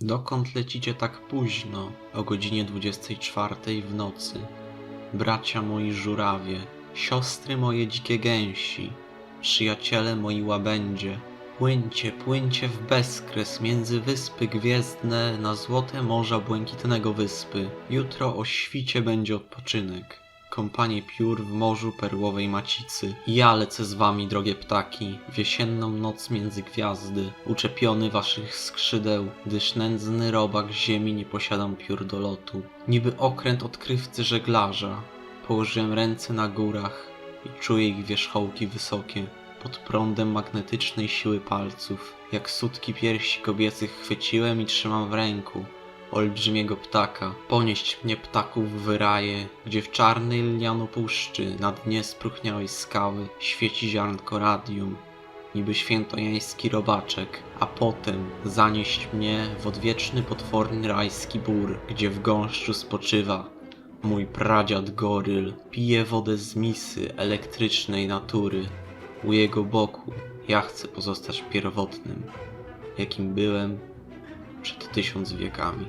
Dokąd lecicie tak późno, o godzinie 24 w nocy? Bracia moi żurawie, siostry moje dzikie gęsi, przyjaciele moi łabędzie, płyńcie, płyńcie w bezkres między wyspy gwiezdne na złote morza błękitnego wyspy. Jutro o świcie będzie odpoczynek. Kąpanie piór w morzu perłowej macicy. Ja lecę z wami, drogie ptaki, w jesienną noc między gwiazdy, uczepiony waszych skrzydeł, gdyż nędzny robak ziemi nie posiadam piór do lotu. Niby okręt odkrywcy żeglarza, położyłem ręce na górach i czuję ich wierzchołki wysokie, pod prądem magnetycznej siły palców. Jak sutki piersi kobiecych chwyciłem i trzymam w ręku olbrzymiego ptaka. Ponieść mnie ptaków w raje, gdzie w czarnej lniano puszczy, na dnie spróchniałej skały, świeci ziarnko radium, niby świętojański robaczek, a potem zanieść mnie w odwieczny potworny rajski bór, gdzie w gąszczu spoczywa mój pradziad goryl. Pije wodę z misy elektrycznej natury. U jego boku ja chcę pozostać pierwotnym, jakim byłem tysiąc wiekami.